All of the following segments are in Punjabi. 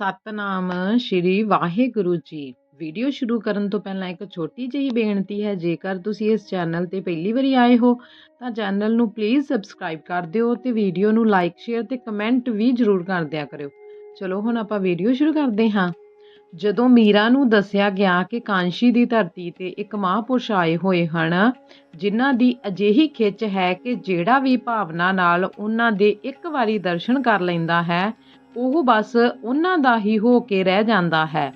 ਸਤਨਾਮ ਸ਼੍ਰੀ ਵਾਹਿਗੁਰੂ ਜੀ। ਵੀਡੀਓ ਸ਼ੁਰੂ ਕਰਨ ਤੋਂ ਪਹਿਲਾਂ ਇੱਕ ਛੋਟੀ ਜਿਹੀ ਬੇਨਤੀ ਹੈ, ਜੇਕਰ ਤੁਸੀਂ ਇਸ ਚੈਨਲ ਤੇ ਪਹਿਲੀ ਵਾਰੀ ਆਏ ਹੋ, ਤਾਂ ਚੈਨਲ ਨੂੰ ਪਲੀਜ਼ ਸਬਸਕ੍ਰਾਈਬ ਕਰ ਦਿਓ ਤੇ ਵੀਡੀਓ ਨੂੰ ਲਾਈਕ ਸ਼ੇਅਰ ਤੇ ਕਮੈਂਟ ਵੀ ਜ਼ਰੂਰ ਕਰ ਦਿਆ ਕਰਿਓ। ਚਲੋ, ਹੁਣ ਆਪਾਂ ਵੀਡੀਓ ਸ਼ੁਰੂ ਕਰਦੇ ਹਾਂ। ਜਦੋਂ ਮੀਰਾ ਨੂੰ ਦੱਸਿਆ ਗਿਆ ਕਿ ਕਾਂਸ਼ੀ ਦੀ ਧਰਤੀ ਤੇ ਇੱਕ ਮਹਾਂਪੁਰਸ਼ ਆਏ ਹੋਏ ਹਨ, ਜਿਨ੍ਹਾਂ ਦੀ ਅਜਿਹੀ ਖਿੱਚ ਹੈ ਕਿ ਜਿਹੜਾ ਵੀ ਭਾਵਨਾ ਨਾਲ ਉਹਨਾਂ ਦੇ ਇੱਕ ਵਾਰੀ ਦਰਸ਼ਨ ਕਰ ਲੈਂਦਾ ਹੈ ਉਹ ਬਸ ਉਹਨਾਂ ਦਾ ਹੀ ਹੋ ਕੇ ਰਹਿ ਜਾਂਦਾ ਹੈ।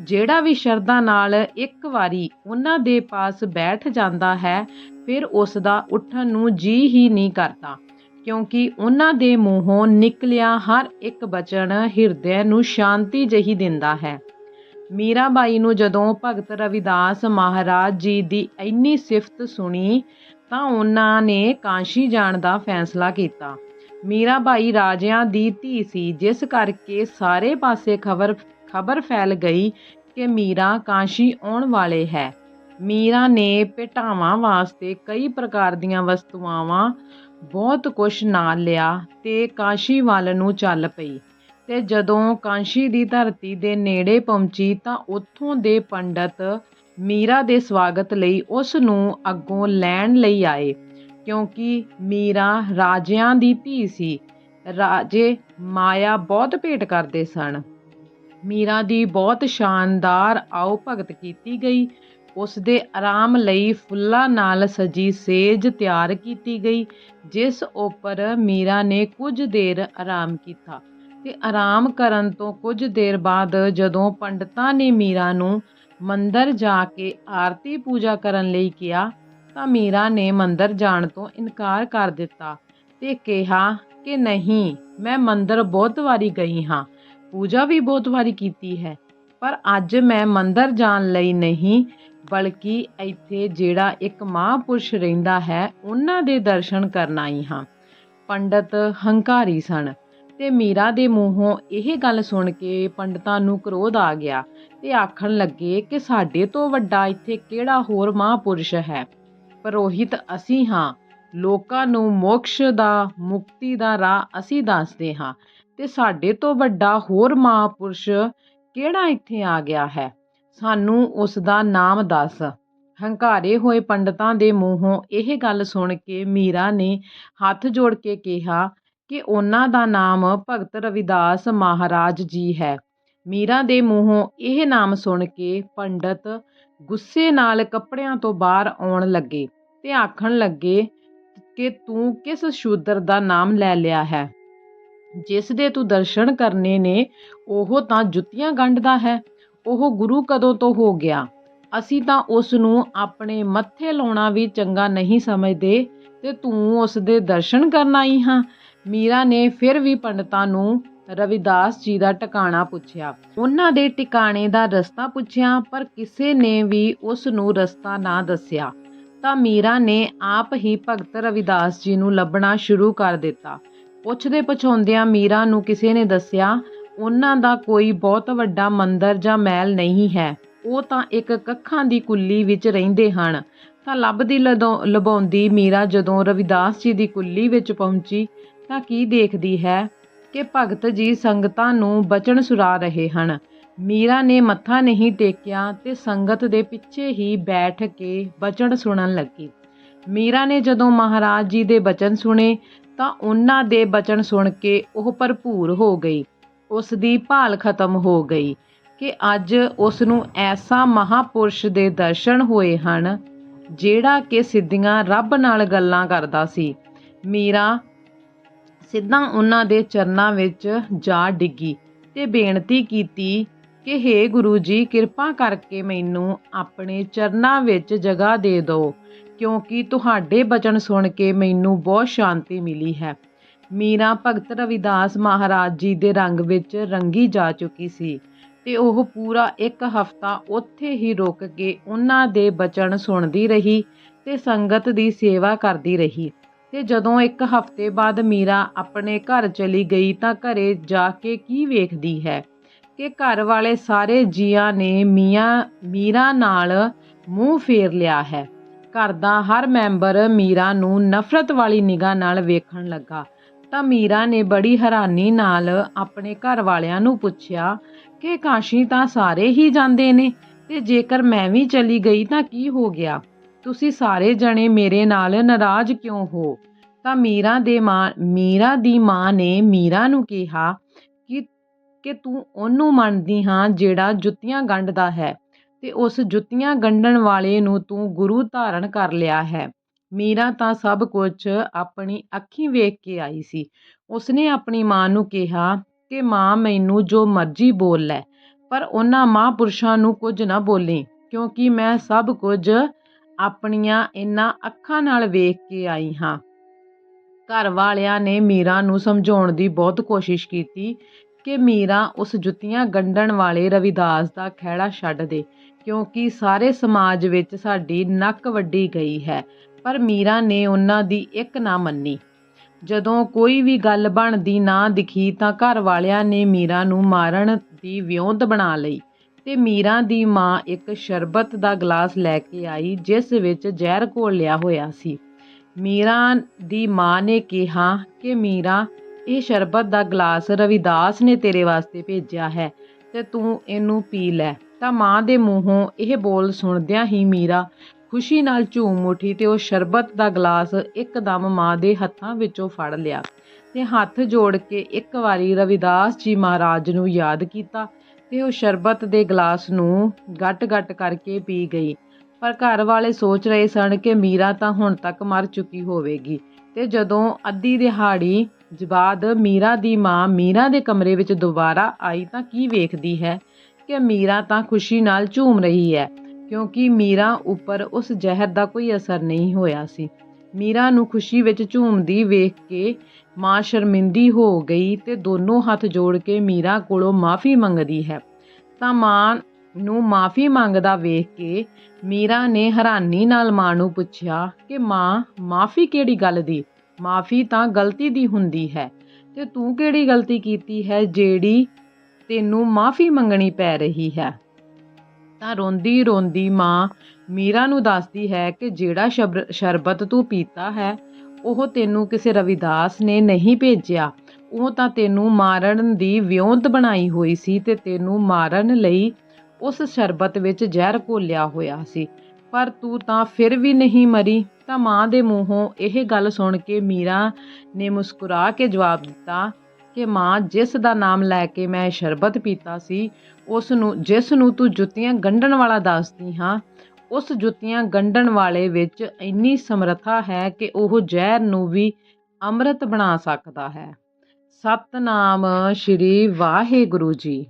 ਜਿਹੜਾ ਵੀ ਸ਼ਰਧਾ ਨਾਲ ਇੱਕ ਵਾਰੀ ਉਹਨਾਂ ਦੇ ਪਾਸ ਬੈਠ ਜਾਂਦਾ ਹੈ, ਫਿਰ ਉਸ ਦਾ ਉੱਠਣ ਨੂੰ ਜੀ ਹੀ ਨਹੀਂ ਕਰਦਾ। ਕਿਉਂਕਿ ਉਹਨਾਂ ਦੇ ਮੂੰਹੋਂ ਨਿਕਲਿਆ ਹਰ ਇੱਕ ਬਚਨ ਹਿਰਦੇ ਨੂੰ ਸ਼ਾਂਤੀ ਜਹੀ ਦਿੰਦਾ ਹੈ। ਮੀਰਾਬਾਈ ਨੂੰ ਜਦੋਂ ਭਗਤ ਰਵਿਦਾਸ ਮਹਾਰਾਜ ਜੀ ਦੀ ਇੰਨੀ ਸਿਫਤ ਸੁਣੀ, ਤਾਂ ਉਹਨਾਂ ਨੇ ਕਾਂਸ਼ੀ ਜਾਣ ਦਾ ਫੈਸਲਾ ਕੀਤਾ। ਮੀਰਾਬਾਈ ਰਾਜਿਆਂ ਦੀ ਧੀ ਸੀ, ਜਿਸ ਕਰਕੇ ਸਾਰੇ ਪਾਸੇ ਖਬਰ ਖਬਰ ਫੈਲ ਗਈ ਕਿ ਮੀਰਾ ਕਾਂਸ਼ੀ ਆਉਣ ਵਾਲੇ ਹੈ। ਮੀਰਾ ਨੇ ਭੇਟਾਵਾਂ ਵਾਸਤੇ ਕਈ ਪ੍ਰਕਾਰ ਦੀਆਂ ਵਸਤੂਆਂ ਬਹੁਤ ਕੁਝ ਨਾਲ ਲਿਆ ਤੇ ਕਾਂਸ਼ੀ ਵੱਲ ਨੂੰ ਚੱਲ ਪਈ ਤੇ ਜਦੋਂ ਕਾਂਸ਼ੀ ਦੀ ਧਰਤੀ ਦੇ ਨੇੜੇ ਪਹੁੰਚੀ ਤਾਂ ਉੱਥੋਂ ਦੇ ਪੰਡਤ ਮੀਰਾ ਦੇ ਸਵਾਗਤ ਲਈ ਉਸ ਨੂੰ ਅੱਗੋਂ ਲੈਣ ਲਈ ਆਏ। ਕਿਉਂਕਿ ਮੀਰਾ ਰਾਜਿਆਂ ਦੀ ਧੀ ਸੀ। ਰਾਜੇ ਮਾਇਆ ਬਹੁਤ ਭੇਟ ਕਰਦੇ ਸਨ। ਮੀਰਾ ਦੀ ਬਹੁਤ ਸ਼ਾਨਦਾਰ ਆਓ ਭਗਤ ਕੀਤੀ ਗਈ। ਉਸ ਦੇ ਆਰਾਮ ਲਈ ਫੁੱਲਾਂ ਨਾਲ ਸਜੀ ਸੇਜ ਤਿਆਰ ਕੀਤੀ ਗਈ, ਜਿਸ ਉੱਪਰ ਮੀਰਾ ਨੇ ਕੁਝ ਦੇਰ ਆਰਾਮ ਕੀਤਾ। ਤੇ ਆਰਾਮ ਕਰਨ ਤੋਂ ਕੁਝ ਦੇਰ ਬਾਅਦ ਜਦੋਂ ਪੰਡਤਾਂ ਨੇ ਮੀਰਾ ਨੂੰ ਮੰਦਰ ਜਾ ਕੇ ਆਰਤੀ ਪੂਜਾ ਕਰਨ ਲਈ ਕਿਹਾ ਤਾਂ ਮੀਰਾ ਨੇ ਮੰਦਰ ਜਾਣ ਤੋਂ ਇਨਕਾਰ ਕਰ ਦਿੱਤਾ ਤੇ ਕਿਹਾ ਕਿ ਨਹੀਂ, ਮੈਂ ਮੰਦਰ ਬਹੁਤ ਵਾਰੀ ਗਈ ਹਾਂ। ਪੂਜਾ ਵੀ ਬਹੁਤ ਵਾਰੀ ਕੀਤੀ ਹੈ, ਪਰ ਅੱਜ ਮੈਂ ਮੰਦਰ ਜਾਣ ਲਈ ਨਹੀਂ, ਬਲਕਿ ਇੱਥੇ ਜਿਹੜਾ ਇੱਕ ਮਹਾਂਪੁਰਸ਼ ਰਹਿੰਦਾ ਹੈ, ਉਹਨਾਂ ਦੇ ਦਰਸ਼ਨ ਕਰਨ ਆਈ ਹਾਂ। ਪੰਡਤ ਹੰਕਾਰੀ ਸਨ ਤੇ ਮੀਰਾ ਦੇ ਮੂੰਹੋਂ ਇਹ ਗੱਲ ਸੁਣ ਕੇ ਪੰਡਤਾਂ ਨੂੰ ਕ੍ਰੋਧ ਆ ਗਿਆ ਤੇ ਆਖਣ ਲੱਗੇ ਕਿ ਸਾਡੇ ਤੋਂ ਵੱਡਾ ਇੱਥੇ ਕਿਹੜਾ ਹੋਰ ਮਹਾਂਪੁਰਸ਼ ਹੈ? ਪਰੋਹਿਤ ਅਸੀਂ ਹਾਂ। ਲੋਕਾਂ ਨੂੰ ਮੋਕਸ਼ ਦਾ, ਮੁਕਤੀ ਦਾ ਰਾਹ ਅਸੀਂ ਦੱਸਦੇ ਹਾਂ। ਤੇ ਸਾਡੇ ਤੋਂ ਵੱਡਾ ਹੋਰ ਮਹਾਂਪੁਰਸ਼ ਕਿਹੜਾ ਇੱਥੇ ਆ ਗਿਆ ਹੈ? ਸਾਨੂੰ ਉਸ ਦਾ ਨਾਮ ਦੱਸ। ਹੰਕਾਰੇ ਹੋਏ ਪੰਡਤਾਂ ਦੇ ਮੂੰਹੋਂ ਇਹ ਗੱਲ ਸੁਣ ਕੇ ਮੀਰਾ ਨੇ ਹੱਥ ਜੋੜ ਕੇ ਕਿਹਾ ਕਿ ਉਹਨਾਂ ਦਾ ਨਾਮ ਭਗਤ ਰਵਿਦਾਸ ਮਹਾਰਾਜ ਜੀ ਹੈ। ਮੀਰਾ ਦੇ ਮੂੰਹੋਂ ਇਹ ਨਾਮ ਸੁਣ ਕੇ ਪੰਡਤ ਗੁੱਸੇ ਨਾਲ ਕੱਪੜਿਆਂ ਤੋਂ ਬਾਹਰ ਆਉਣ ਲੱਗੇ। ਤੇ ਆਖਣ ਲੱਗੇ ਕਿ ਤੂੰ ਕਿਸ ਸ਼ੂਦਰ ਦਾ ਨਾਮ ਲੈ ਲਿਆ ਹੈ? ਜਿਸ ਦੇ ਤੂੰ ਦਰਸ਼ਨ ਕਰਨੇ ਨੇ, ਉਹ ਤਾਂ ਜੁੱਤੀਆਂ ਗੰਢਦਾ ਹੈ। ਉਹ ਗੁਰੂ ਕਦੋਂ ਤੋਂ ਹੋ ਗਿਆ? ਅਸੀਂ ਤਾਂ ਉਸ ਨੂੰ ਆਪਣੇ ਮੱਥੇ ਲਾਉਣਾ ਵੀ ਚੰਗਾ ਨਹੀਂ ਸਮਝਦੇ ਤੇ ਤੂੰ ਉਸ ਦੇ ਦਰਸ਼ਨ ਕਰਨ ਆਈ ਹਾਂ। ਮੀਰਾ ਨੇ ਫਿਰ ਵੀ ਪੰਡਤਾਂ ਨੂੰ ਰਵਿਦਾਸ ਜੀ ਦਾ ਟਿਕਾਣਾ ਪੁੱਛਿਆ। ਉਹਨਾਂ ਦੇ ਟਿਕਾਣੇ ਦਾ ਰਸਤਾ ਪੁੱਛਿਆ, ਪਰ ਕਿਸੇ ਨੇ ਵੀ ਉਸ ਨੂੰ ਰਸਤਾ ਨਾ ਦੱਸਿਆ। ਤਾਂ ਮੀਰਾ ਨੇ ਆਪ ਹੀ ਭਗਤ ਰਵਿਦਾਸ ਜੀ ਨੂੰ ਲੱਭਣਾ ਸ਼ੁਰੂ ਕਰ ਦਿੱਤਾ। ਪੁੱਛਦੇ ਪੁੱਛਾਉਂਦਿਆਂ ਮੀਰਾ ਨੂੰ ਕਿਸੇ ਨੇ ਦੱਸਿਆ, ਉਹਨਾਂ ਦਾ ਕੋਈ ਬਹੁਤ ਵੱਡਾ ਮੰਦਰ ਜਾਂ ਮਹਿਲ ਨਹੀਂ ਹੈ। ਉਹ ਤਾਂ ਇੱਕ ਕੱਖਾਂ ਦੀ ਕੁੱਲੀ ਵਿੱਚ ਰਹਿੰਦੇ ਹਨ। ਤਾਂ ਲੱਭਦੀ ਲਬਾਉਂਦੀ ਮੀਰਾ ਜਦੋਂ ਰਵਿਦਾਸ ਜੀ ਦੀ ਕੁੱਲੀ ਵਿੱਚ ਪਹੁੰਚੀ, ਤਾਂ ਕੀ ਦੇਖਦੀ ਹੈ ਕਿ ਭਗਤ ਜੀ ਸੰਗਤਾਂ ਨੂੰ ਬਚਨ ਸੁਰਾ ਰਹੇ ਹਨ। ਮੀਰਾ ਨੇ ਮੱਥਾ ਨਹੀਂ ਟੇਕਿਆ ਤੇ ਸੰਗਤ ਦੇ ਪਿੱਛੇ ਹੀ ਬੈਠ ਕੇ ਬਚਨ ਸੁਣਨ ਲੱਗੀ। ਮੀਰਾ ਨੇ ਜਦੋਂ ਮਹਾਰਾਜ ਜੀ ਦੇ ਬਚਨ ਸੁਣੇ ਤਾਂ ਉਹਨਾਂ ਦੇ ਬਚਨ ਸੁਣ ਕੇ ਉਹ ਭਰਪੂਰ ਹੋ ਗਈ। ਉਸ ਦੀ ਭਾਲ ਖਤਮ ਹੋ ਗਈ ਕਿ ਅੱਜ ਉਸ ਨੂੰ ਐਸਾ ਮਹਾਪੁਰਸ਼ ਦੇ ਦਰਸ਼ਨ ਹੋਏ ਹਨ, ਜਿਹੜਾ ਕਿ ਸਿੱਧੀਆਂ ਰੱਬ ਨਾਲ ਗੱਲਾਂ ਕਰਦਾ ਸੀ। ਮੀਰਾ ਸਿੱਧਾ ਉਹਨਾਂ ਦੇ ਚਰਨਾਂ ਵਿੱਚ ਜਾ ਡਿੱਗੀ ਤੇ ਬੇਨਤੀ ਕੀਤੀ ਕਿ हे ਗੁਰੂ ਜੀ, ਕਿਰਪਾ ਕਰਕੇ ਮੈਨੂੰ ਆਪਣੇ ਚਰਨਾਂ ਵਿੱਚ ਜਗ੍ਹਾ ਦੇ ਦਿਓ, ਕਿਉਂਕਿ ਤੁਹਾਡੇ ਬਚਨ ਸੁਣ ਕੇ ਮੈਨੂੰ ਬਹੁਤ ਸ਼ਾਂਤੀ ਮਿਲੀ ਹੈ। ਮੀਰਾ ਭਗਤ ਰਵਿਦਾਸ ਮਹਾਰਾਜ ਜੀ ਦੇ ਰੰਗ ਵਿੱਚ ਰੰਗੀ ਜਾ ਚੁੱਕੀ ਸੀ ਤੇ ਉਹ ਪੂਰਾ ਇੱਕ ਹਫ਼ਤਾ ਉੱਥੇ ਹੀ ਰੁਕ ਕੇ ਉਹਨਾਂ ਦੇ ਬਚਨ ਸੁਣਦੀ ਰਹੀ ਤੇ ਸੰਗਤ ਦੀ ਸੇਵਾ ਕਰਦੀ ਰਹੀ। ਤੇ ਜਦੋਂ ਇੱਕ ਹਫ਼ਤੇ ਬਾਅਦ ਮੀਰਾ ਆਪਣੇ ਘਰ ਚਲੀ ਗਈ ਤਾਂ ਘਰੇ ਜਾ ਕੇ ਕੀ ਵੇਖਦੀ ਹੈ? ਕਿ ਘਰ ਵਾਲੇ ਸਾਰੇ ਜੀਆਂ ਨੇ ਮੀਆਂ, ਮੀਰਾ ਨਾਲ ਮੂੰਹ ਫੇਰ ਲਿਆ ਹੈ। ਘਰ ਦਾ ਹਰ ਮੈਂਬਰ ਮੀਰਾ ਨੂੰ ਨਫ਼ਰਤ ਵਾਲੀ ਨਿਗਾਹ ਨਾਲ ਵੇਖਣ ਲੱਗਾ। ਤਾਂ ਮੀਰਾ ਨੇ ਬੜੀ ਹੈਰਾਨੀ ਨਾਲ ਆਪਣੇ ਘਰ ਵਾਲਿਆਂ ਨੂੰ ਪੁੱਛਿਆ, ਕਿ ਕਾਸ਼ੀ ਤਾਂ ਸਾਰੇ ਹੀ ਜਾਂਦੇ ਨੇ? ਤੇ ਜੇਕਰ ਮੈਂ ਵੀ ਚਲੀ ਗਈ ਤਾਂ ਕੀ ਹੋ ਗਿਆ? ਤੁਸੀਂ ਸਾਰੇ ਜਣੇ ਮੇਰੇ ਨਾਲ ਨਾਰਾਜ਼ ਕਿਉਂ ਹੋ? ਤਾਂ ਮੀਰਾ ਦੇ ਮਾਂ, ਮੀਰਾ ਦੀ ਮਾਂ ਨੇ ਮੀਰਾ ਨੂੰ ਕਿਹਾ ਕਿ ਤੂੰ ਉਹਨੂੰ ਮੰਨਦੀ ਹਾਂ ਜਿਹੜਾ ਜੁੱਤੀਆਂ ਗੰਢਦਾ ਹੈ ਤੇ ਉਸ ਜੁੱਤੀਆਂ ਗੰਢਣ ਵਾਲੇ ਨੂੰ ਤੂੰ ਗੁਰੂ ਧਾਰਨ ਕਰ ਲਿਆ ਹੈ। ਮੀਰਾ ਤਾਂ ਸਭ ਕੁਝ ਆਪਣੀ ਅੱਖੀਂ ਵੇਖ ਕੇ ਆਈ ਸੀ। ਉਸਨੇ ਆਪਣੀ ਮਾਂ ਨੂੰ ਕਿਹਾ ਕਿ ਮਾਂ ਮੈਨੂੰ ਜੋ ਮਰਜ਼ੀ ਬੋਲ ਲੈ, ਪਰ ਉਹਨਾਂ ਮਹਾਂਪੁਰਸ਼ਾਂ ਨੂੰ ਕੁਝ ਨਾ ਬੋਲੀ, ਕਿਉਂਕਿ ਮੈਂ ਸਭ ਕੁਝ ਆਪਣੀਆਂ ਇਹਨਾਂ ਅੱਖਾਂ ਨਾਲ ਵੇਖ ਕੇ ਆਈ ਹਾਂ। ਘਰ ਵਾਲਿਆਂ ਨੇ ਮੀਰਾ ਨੂੰ ਸਮਝਾਉਣ ਦੀ ਬਹੁਤ ਕੋਸ਼ਿਸ਼ ਕੀਤੀ ਕਿ ਮੀਰਾ ਉਸ ਜੁੱਤੀਆਂ ਗੰਢਣ ਵਾਲੇ ਰਵਿਦਾਸ ਦਾ ਖਹਿੜਾ ਛੱਡ ਦੇ, ਕਿਉਂਕਿ ਸਾਰੇ ਸਮਾਜ ਵਿੱਚ ਸਾਡੀ ਨੱਕ ਵੱਡੀ ਗਈ ਹੈ, ਪਰ ਮੀਰਾ ਨੇ ਉਹਨਾਂ ਦੀ ਇੱਕ ਨਾ ਮੰਨੀ। ਜਦੋਂ ਕੋਈ ਵੀ ਗੱਲ ਬਣਦੀ ਨਾ ਦਿਖੀ ਤਾਂ ਘਰ ਵਾਲਿਆਂ ਨੇ ਮੀਰਾ ਨੂੰ ਮਾਰਨ ਦੀ ਵਿਉਂਤ ਬਣਾ ਲਈ ਤੇ ਮੀਰਾ ਦੀ ਮਾਂ ਇੱਕ ਸ਼ਰਬਤ ਦਾ ਗਲਾਸ ਲੈ ਕੇ ਆਈ, ਜਿਸ ਵਿੱਚ ਜ਼ਹਿਰ ਘੋਲਿਆ ਹੋਇਆ ਸੀ। ਮੀਰਾ ਦੀ ਮਾਂ ਨੇ ਕਿਹਾ ਕਿ ਮੀਰਾ ਇਹ ਸ਼ਰਬਤ ਦਾ ਗਲਾਸ ਰਵਿਦਾਸ ਨੇ ਤੇਰੇ ਵਾਸਤੇ ਭੇਜਿਆ ਹੈ ਤੇ ਤੂੰ ਇਹਨੂੰ ਪੀ ਲੈ। ਤਾਂ ਮਾਂ ਦੇ ਮੂੰਹੋਂ ਇਹ ਬੋਲ ਸੁਣਦਿਆਂ ਹੀ ਮੀਰਾ ਖੁਸ਼ੀ ਨਾਲ ਝੂਮ ਉੱਠੀ ਤੇ ਉਹ ਸ਼ਰਬਤ ਦਾ ਗਲਾਸ ਇੱਕਦਮ ਮਾਂ ਦੇ ਹੱਥਾਂ ਵਿੱਚੋਂ ਫੜ ਲਿਆ ਤੇ ਹੱਥ ਜੋੜ ਕੇ ਇੱਕ ਵਾਰੀ ਰਵਿਦਾਸ ਜੀ ਮਹਾਰਾਜ ਨੂੰ ਯਾਦ ਕੀਤਾ ਤੇ ਉਹ ਸ਼ਰਬਤ ਦੇ ਗਲਾਸ ਨੂੰ ਗੱਟ-ਗੱਟ ਕਰਕੇ ਪੀ ਗਈ। ਪਰ ਘਰ ਵਾਲੇ ਸੋਚ ਰਹੇ ਸਨ ਕਿ ਮੀਰਾ ਤਾਂ ਹੁਣ ਤੱਕ ਮਰ ਚੁੱਕੀ ਹੋਵੇਗੀ ਤੇ ਜਦੋਂ ਅੱਧੀ ਦਿਹਾੜੀ ਜਵਾਦ ਮੀਰਾ ਦੀ ਮਾਂ ਮੀਰਾ ਦੇ ਕਮਰੇ ਵਿੱਚ ਦੁਬਾਰਾ ਆਈ ਤਾਂ ਕੀ ਵੇਖਦੀ ਹੈ ਕਿ ਮੀਰਾ ਤਾਂ ਖੁਸ਼ੀ ਨਾਲ ਝੂਮ ਰਹੀ ਹੈ, ਕਿਉਂਕਿ ਮੀਰਾ ਉੱਪਰ ਉਸ ਜ਼ਹਿਰ ਦਾ ਕੋਈ ਅਸਰ ਨਹੀਂ ਹੋਇਆ ਸੀ। ਮੀਰਾ ਨੂੰ ਖੁਸ਼ੀ ਵਿੱਚ ਝੂਮਦੀ ਵੇਖ ਕੇ ਮਾਂ ਸ਼ਰਮਿੰਦੀ ਹੋ ਗਈ ਤੇ ਦੋਨੋਂ ਹੱਥ ਜੋੜ ਕੇ ਮੀਰਾ ਕੋਲੋਂ ਮਾਫੀ ਮੰਗਦੀ ਹੈ। ਤਾਂ ਮਾਂ ਨੂੰ ਮਾਫੀ ਮੰਗਦਾ ਵੇਖ ਕੇ ਮੀਰਾ ਨੇ ਹੈਰਾਨੀ ਨਾਲ ਮਾਂ ਨੂੰ ਪੁੱਛਿਆ ਕਿ ਮਾਂ, ਮਾਫੀ ਕਿਹੜੀ ਗੱਲ ਦੀ? ਮਾਫੀ ਤਾਂ ਗਲਤੀ ਦੀ ਹੁੰਦੀ ਹੈ। ਤੇ ਤੂੰ ਕਿਹੜੀ ਗਲਤੀ ਕੀਤੀ ਹੈ ਜਿਹੜੀ ਤੈਨੂੰ ਮਾਫੀ ਮੰਗਣੀ ਪੈ ਰਹੀ ਹੈ? ਤਾਂ ਰੋਂਦੀ ਰੋਂਦੀ ਮਾਂ ਮੀਰਾ ਨੂੰ ਦੱਸਦੀ ਹੈ ਕਿ ਜਿਹੜਾ ਸ਼ਰਬਤ ਤੂੰ ਪੀਤਾ ਹੈ, ਉਹ ਤੈਨੂੰ ਕਿਸੇ ਰਵਿਦਾਸ ਨੇ ਨਹੀਂ ਭੇਜਿਆ। ਉਹ ਤਾਂ ਤੈਨੂੰ ਮਾਰਨ ਦੀ ਵਿਉਂਤ ਬਣਾਈ ਹੋਈ ਸੀ ਤੇ ਤੈਨੂੰ ਮਾਰਨ ਲਈ ਉਸ ਸ਼ਰਬਤ ਵਿੱਚ ਜ਼ਹਿਰ ਘੋਲਿਆ ਹੋਇਆ ਸੀ। ਪਰ ਤੂੰ ਤਾਂ ਫਿਰ ਵੀ ਨਹੀਂ ਮਰੀ। ਤਾਂ ਮਾਂ ਦੇ ਮੂੰਹੋਂ ਇਹ ਗੱਲ ਸੁਣ ਕੇ ਮੀਰਾ ਨੇ ਮੁਸਕਰਾ ਕੇ ਜਵਾਬ ਦਿੱਤਾ ਕਿ ਮਾਂ ਜਿਸ ਦਾ ਨਾਮ ਲੈ ਕੇ ਮੈਂ ਸ਼ਰਬਤ ਪੀਤਾ ਸੀ ਉਸ ਨੂੰ ਜਿਸ ਨੂੰ ਤੂੰ ਜੁੱਤੀਆਂ ਗੰਢਣ ਵਾਲਾ ਦੱਸਦੀ ਹਾਂ, ਉਸ ਜੁੱਤੀਆਂ ਗੰਢਣ ਵਾਲੇ ਵਿੱਚ ਇੰਨੀ ਸਮਰੱਥਾ ਹੈ ਕਿ ਉਹ ਜ਼ਹਿਰ ਨੂੰ ਵੀ ਅੰਮ੍ਰਿਤ ਬਣਾ ਸਕਦਾ ਹੈ। ਸਤਨਾਮ ਸ਼੍ਰੀ ਵਾਹਿਗੁਰੂ ਜੀ।